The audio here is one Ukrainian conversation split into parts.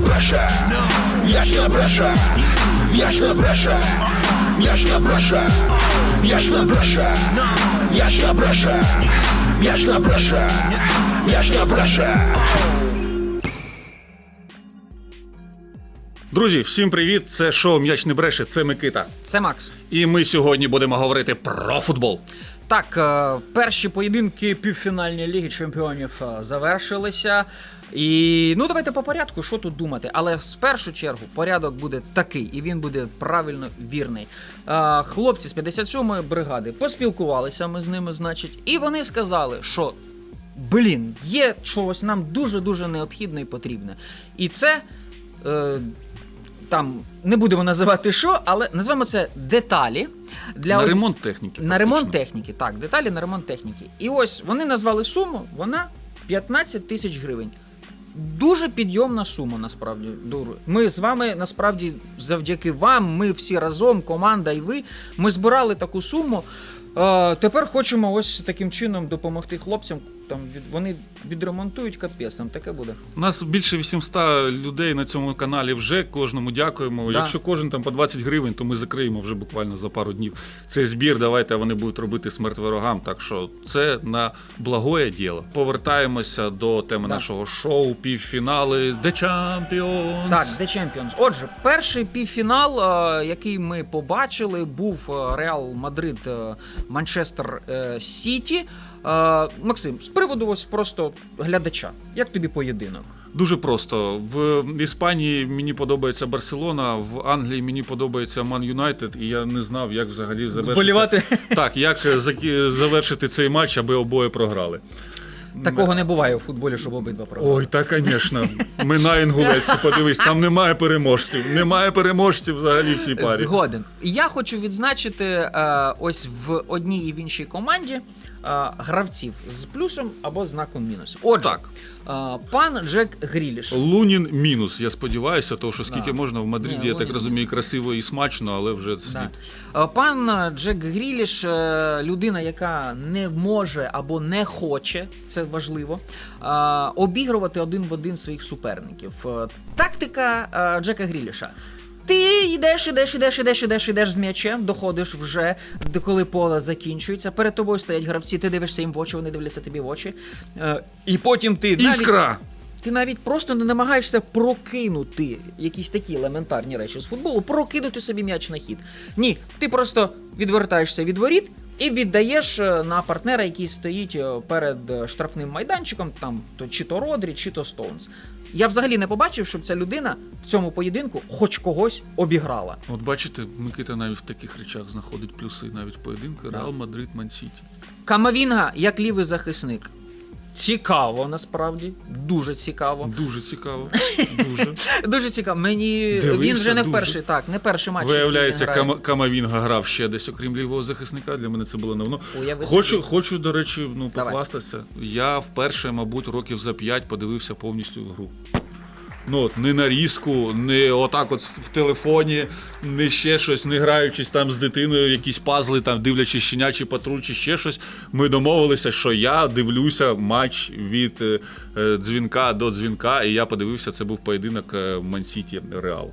м'яч не бреше, м'яч не бреше, м'яч не бреше, м'яч не бреше, м'яч не бреше, м'яч не бреше, м'яч не бреше. Друзі, всім привіт! Це шоу М'яч не бреше, це Микита. Це Макс. І ми сьогодні будемо говорити про футбол. Так, е, перші поєдинки півфінальної ліги чемпіонів е, завершилися. І ну давайте по порядку, що тут думати. Але в першу чергу порядок буде такий, і він буде правильно вірний. Е, Хлопці з 57-ї бригади поспілкувалися ми з ними, значить, і вони сказали, що блін, є чогось нам дуже-дуже необхідне і потрібне. І це. Е, там не будемо називати що, але назвемо це деталі для на ремонт техніки. на ремонт техніки, так, деталі на ремонт техніки. І ось вони назвали суму, вона 15 тисяч гривень. Дуже підйомна сума, насправді. Ми з вами насправді завдяки вам, ми всі разом, команда і ви, ми збирали таку суму. Е, тепер хочемо ось таким чином допомогти хлопцям. Там від, вони відремонтують капець, там таке буде. У нас більше 800 людей на цьому каналі вже. Кожному дякуємо. Да. Якщо кожен там по 20 гривень, то ми закриємо вже буквально за пару днів цей збір. Давайте вони будуть робити смерть ворогам. Так що це на благое діло. Повертаємося до теми Да. нашого шоу, півфінали The Champions. Так, The Champions. Отже, перший півфінал, е, який ми побачили, був е, Реал Мадрид е, Манчестер Сіті. Е, Максим, з приводу ось просто глядача. Як тобі поєдинок? Дуже просто. В Іспанії мені подобається Барселона, в Англії мені подобається Ман Юнайтед, і я не знав, як взагалі завершити. Болівати Так, як закі- завершити цей матч, аби обоє програли. такого не буває у футболі, щоб обидва програли. Ой, та, звісно. Ми на Інгулецьку подивись, там немає переможців. Немає переможців взагалі в цій парі. Згоден. Я хочу відзначити е, ось в одній і в іншій команді е, гравців з плюсом або знаком мінус. Отже, Так. е, пан Джек Гріліш. Лунін мінус, я сподіваюся, тому що скільки Да. можна в Мадриді, Ні, я так Лунін розумію, красиво і смачно, але вже Да. слід. Пан Джек Гріліш, е, людина, яка не може або не хоче, це важливо, е, обігрувати один в один своїх суперників. Е, Тактика е, Джека Гріліша. Ти йдеш, йдеш, йдеш, йдеш, йдеш, ідеш з м'ячем, доходиш вже, коли поле закінчується. Перед тобою стоять гравці, ти дивишся їм в очі, вони дивляться тобі в очі. Е, І потім ти навіть- Іскра! ти навіть просто не намагаєшся прокинути якісь такі елементарні речі з футболу, прокинути собі м'яч на хід. Ні, ти просто відвертаєшся від воріт і віддаєш е, на партнера, який стоїть е, перед е, штрафним майданчиком, там то чи то Родрі, чи то Стоунс. Я взагалі не побачив, щоб ця людина в цьому поєдинку хоч когось обіграла. От бачите, Микита навіть в таких речах знаходить плюси навіть в поєдинку Реал Мадрид Ман-Сіті. Камавінга як лівий захисник. Цікаво, насправді, дуже цікаво. Дуже цікаво. Дуже. Дуже цікаво. Мені Дивився він вже не дуже. перший, так, не перший матч. Виявляється. Кама- Камавінга грав ще десь, окрім лівого захисника. Для мене це було. Уяви Хочу, хочу, до речі, ну, Давай. Я вперше, мабуть, років за п'ять подивився повністю гру. Ну, от, не нарізку, не отак от в телефоні, не ще щось, не граючись там з дитиною, якісь пазли, там дивлячись щенячий патруль чи ще щось. Ми домовилися, що я дивлюся матч від е, е, дзвінка до дзвінка, і я подивився, це був поєдинок Ман-Сіті Реал.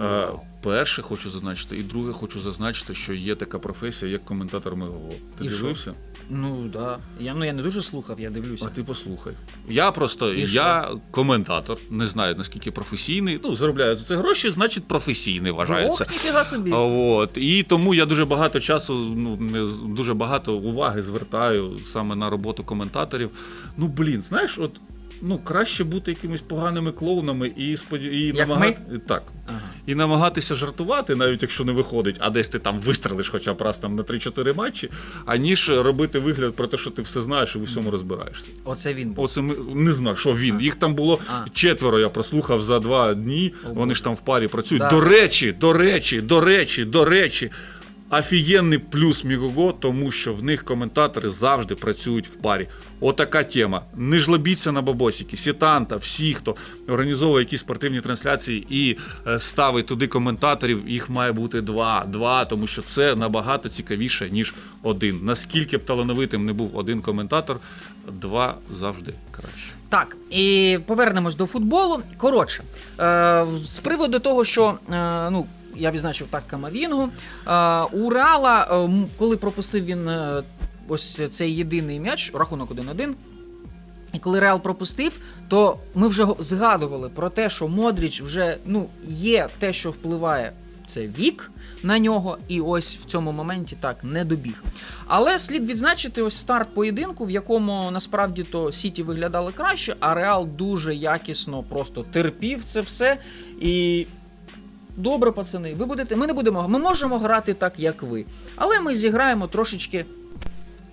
Е, Перше хочу зазначити, і друге хочу зазначити, що є така професія, як коментатор МГО. Ти І що? Ну да. Я ну я не дуже слухав, я дивлюся. А ти послухай. Я просто І я коментатор, не знаю наскільки професійний. Ну, заробляю за це гроші, значить професійний вважається. Ох, ніфіга собі. От. І тому я дуже багато часу, ну не дуже багато уваги звертаю саме на роботу коментаторів. Ну блін, знаєш, от. Ну, краще бути якимись поганими клоунами і споді... і Як намагати... так. Ага. І намагатися жартувати, навіть якщо не виходить, а десь ти там вистрелиш хоча б раз там на 3-4 матчі, аніж робити вигляд про те, що ти все знаєш і в усьому розбираєшся. Оце він був. Оце ми не знаю, що він. Їх там було А. четверо. Я прослухав за два дні. О, Вони ж там в парі працюють. Да. До речі, до речі, до речі, до речі. Офігенний плюс Мігого, тому що в них коментатори завжди працюють в парі. Отака тема. Не жлобіться на бабосики, сітанта, всі, хто організовує якісь спортивні трансляції і е, ставить туди коментаторів, їх має бути два. Два, тому що це набагато цікавіше, ніж один. Наскільки б талановитим не був один коментатор, два завжди краще. Так, і повернемось до футболу. Коротше, е, з приводу того, що е, ну. Я відзначив так Камавінгу. У Реала, е, коли пропустив він е, ось цей єдиний м'яч, рахунок 1-1. І коли Реал пропустив, то ми вже згадували про те, що Модріч вже ну, є те, що впливає. Це вік на нього, і ось в цьому моменті так не добіг. Але слід відзначити ось старт поєдинку, в якому насправді то Сіті виглядали краще, а Реал дуже якісно просто терпів це все. І добре, пацани, ви будете. Ми не будемо. Ми можемо грати так, як ви. Але ми зіграємо трошечки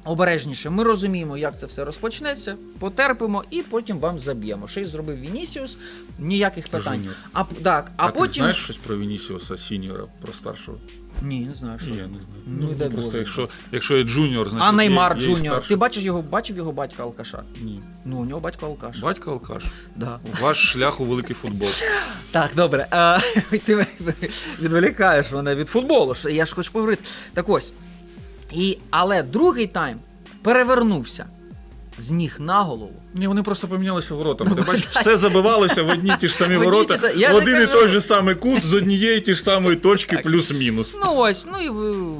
обережніше. Ми розуміємо, як це все розпочнеться, потерпимо і потім вам заб'ємо. Що й зробив Вінісіус, ніяких питань. Жуніор. А, так, а, А, потім. ти знаєш щось про Вінісіуса Сіньора, про старшого? Ні, не знаю, що. Ні, я не знаю. Ну, дай просто Боже. якщо, якщо є джуніор, значить А Неймар є, є Джуніор. Ти бачиш його, бачив його батька алкаша? Ні. Ну, у нього батько алкаш. Батько алкаш. Да. Ваш шлях у великий футбол. Так, добре. А, ти відволікаєш мене від футболу. Я ж хочу поговорити. Так ось. І, але другий тайм перевернувся з ніг на голову. Ні, вони просто помінялися воротами. Ти бачиш, все забивалося в одні ті ж самі ворота, в один і той же самий кут з однієї ті ж самої точки плюс-мінус. Ну ось, ну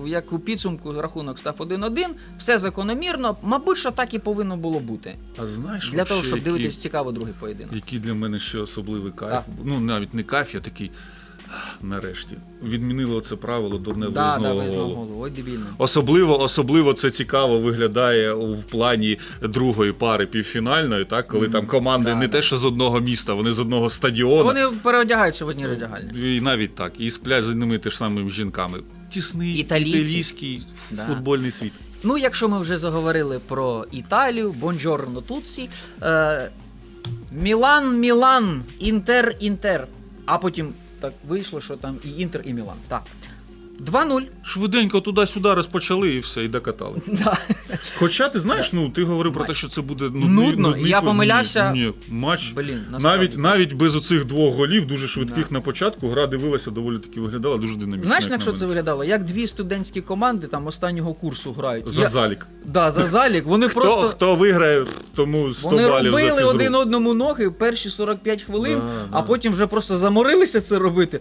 і як у підсумку рахунок став 1-1, все закономірно. Мабуть, що так і повинно було бути. А знаєш, Для того, щоб дивитись цікаво другий поєдинок. Який для мене ще особливий кайф. Так. Ну, навіть не кайф, я такий. Нарешті. Відмінили оце правило дурне Да, да, голу. Ой, дебільно. Особливо, особливо це цікаво виглядає в плані другої пари півфінальної, так, коли там команди да, не да. те, що з одного міста, вони з одного стадіону. Вони переодягаються в одній роздягальні. І навіть так, і сплять з одними теж самими жінками. Тісний Італійці. італійський Да. футбольний світ. Ну, якщо ми вже заговорили про Італію, Бонджорно Туцці. Е, Мілан, Мілан, Інтер, Інтер. А потім так вийшло, що там і Інтер, і Мілан. Так. 2-0. Швиденько туди-сюди розпочали і все, і докатали. Да. Хоча ти знаєш, ну ти говорив про те, що це буде нудний, Нудно, нудний я по- помилявся. Ні, ні, матч. Блін, насправді. Навіть навіть без оцих двох голів, дуже швидких Да. на початку, гра дивилася доволі таки виглядала дуже динамічно. Знаєш, як на що це виглядало? Як дві студентські команди там останнього курсу грають. За Я- залік. Да, за залік. Вони Хто, просто. хто виграє, тому 100 Вони балів за робили фізру. один одному ноги перші 45 хвилин, Да, а да. потім вже просто заморилися це робити.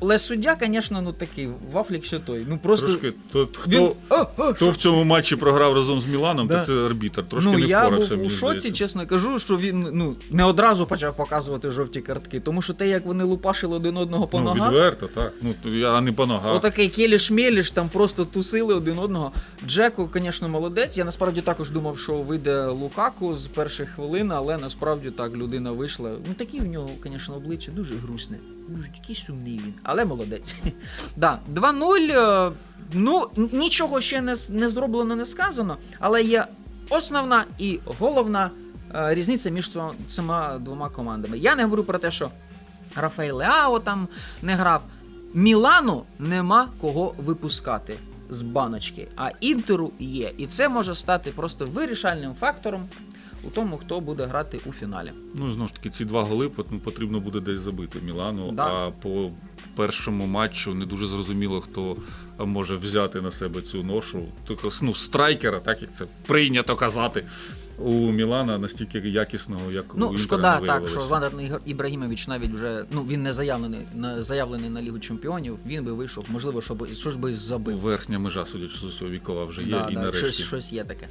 Але суддя, звісно, ну такий, вафлік ще той. Ну просто. Трошки, то, хто, Він... О, о, хто в цьому матчі програв разом з Міланом, Да. то це арбітр. Трошки ну, не я впорався, був у мені шоці, здається. чесно кажу, що він ну, не одразу почав показувати жовті картки, тому що те, як вони лупашили один одного по Ну, ногах, відверто, так. Ну, то я а не по ногах. отакий келіш-меліш, там просто тусили один одного. Джеко, звісно, молодець. Я насправді також думав, що вийде Лукаку з перших хвилин, але насправді так людина вийшла. Ну такі в нього, звісно, обличчя дуже грустне. Дуже такий сумний він, але молодець. да, 2-0. е, Ну, нічого ще не, не зроблено, не сказано, але є основна і головна е, різниця між цими- двома командами. Я не говорю про те, що Рафаель Леао там не грав. Мілану нема кого випускати з баночки, а інтеру є. І це може стати просто вирішальним фактором у тому, хто буде грати у фіналі. Ну, знову ж таки, ці два голи пот- потрібно буде десь забити Мілану. Да. А по першому матчу не дуже зрозуміло, хто може взяти на себе цю ношу. Тільки, ну, страйкера, так як це прийнято казати. У Мілана настільки якісного, як у Ну, Інтера шкода, не так, що Вандер Ібрагімович навіть вже ну він не заявлений на заявлений на Лігу Чемпіонів. Він би вийшов, можливо, щоб щось би забив. Верхня межа, судячи з усього, вікова вже є, Да, і да, нарешті. щось, щось є таке.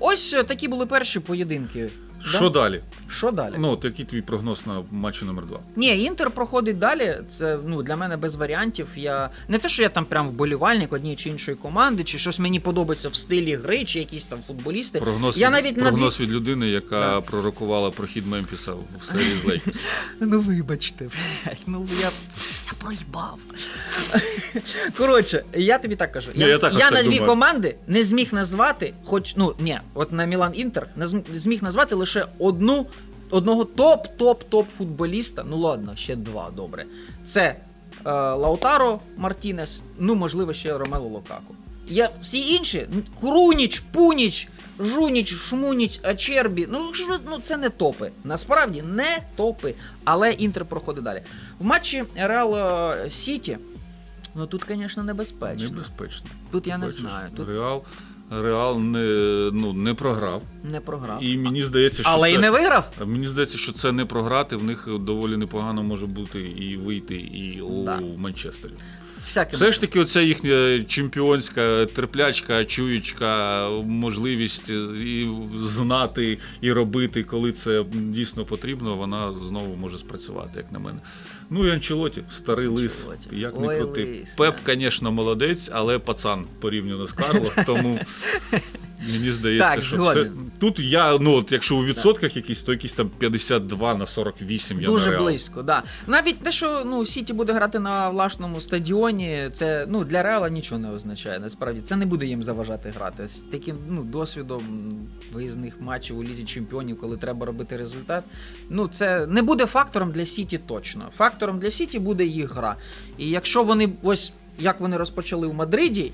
Ось такі були перші поєдинки. Що Да? далі? Що далі? Ну, от який твій прогноз на матчі номер 2 Ні, інтер проходить далі. Це ну для мене без варіантів. Я не те, що я там прям вболівальник однієї чи іншої команди, чи щось мені подобається в стилі гри, чи якісь там футболісти. Прогноз, я від, навіть прогноз дві... від людини, яка Да. пророкувала прохід Мемфіса в серії з Лейкерс. Ну вибачте, блядь, ну я, я проїбав. Коротше, я тобі так кажу. Ні, я також я так на дві думаю. команди не зміг назвати, хоч ну ні, от на Мілан Інтер не зміг назвати лише одну. Одного топ-топ-топ футболіста, ну ладно, ще два добре. Це е, Лаутаро Мартінес, ну можливо, ще Ромело Локаку. Я всі інші Круніч, Пуніч, Жуніч, Шмуніч, Ачербі. Ну, ну це не топи. Насправді не топи. Але Інтер проходить далі. В матчі Реал е, Сіті. Ну тут, звісно, небезпечно. Небезпечно. Тут я не Бачиш, знаю. Тут Реал. Реал не, ну, не програв. Не програв. І мені здається, що Але це, і не виграв. Мені здається, що це не програти. В них доволі непогано може бути і вийти і у Да. Манчестері. Всяке Все ж таки, оця їхня чемпіонська терплячка, чуючка, можливість і знати і робити, коли це дійсно потрібно, вона знову може спрацювати, як на мене. Ну і Анчелоті, старий лис, Анчелоті. як не Ой, крути. лис, Пеп, звісно, молодець, але пацан порівняно з Карло, тому. Мені здається, Так, що згоден. це тут я, ну от якщо у відсотках якісь, то якісь там 52 на 48 я на Дуже Реал. близько, да. Навіть те, що ну, Сіті буде грати на власному стадіоні, це ну, для Реала нічого не означає. Насправді це не буде їм заважати грати. З таким ну, досвідом виїзних матчів у Лізі Чемпіонів, коли треба робити результат. Ну, це не буде фактором для Сіті точно. Фактором для Сіті буде їх гра. І якщо вони ось як вони розпочали у Мадриді,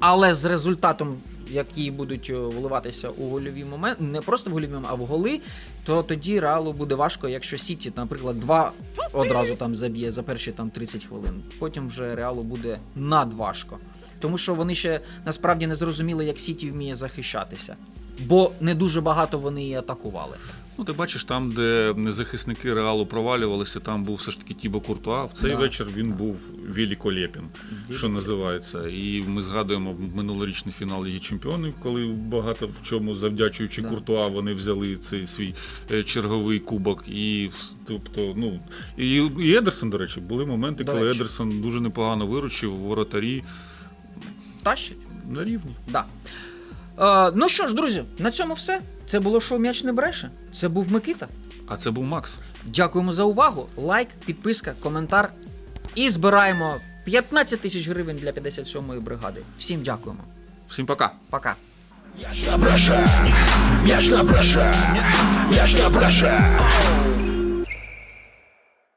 але з результатом, які будуть е, вливатися у гольові моменти, не просто в гольові а в голи, то тоді реалу буде важко, якщо Сіті, наприклад, два одразу там заб'є за перші там 30 хвилин. Потім вже реалу буде надважко. Тому що вони ще насправді не зрозуміли, як Сіті вміє захищатися. Бо не дуже багато вони і атакували. Ну, ти бачиш, там, де захисники реалу провалювалися, там був все ж таки Тібо Куртуа. В цей Да. вечір він був великолепен, що називається. І ми згадуємо минулорічний фінал Ліги Чемпіонів, коли багато в чому завдячуючи Да. Куртуа, вони взяли цей свій е, черговий кубок. І тобто, ну і, і Едерсон, до речі, були моменти, До коли речі. Едерсон дуже непогано виручив воротарі Тащить. на рівні. Да. Е, ну що ж, друзі, на цьому все. Це було шоу М'яч не бреше. Це був Микита. А це був Макс. Дякуємо за увагу. Лайк, підписка, коментар. І збираємо 15 тисяч гривень для 57-ї бригади. Всім дякуємо. Всім пока. Пока. М'яч на бреше, м'яч на бреше, м'яч на бреше.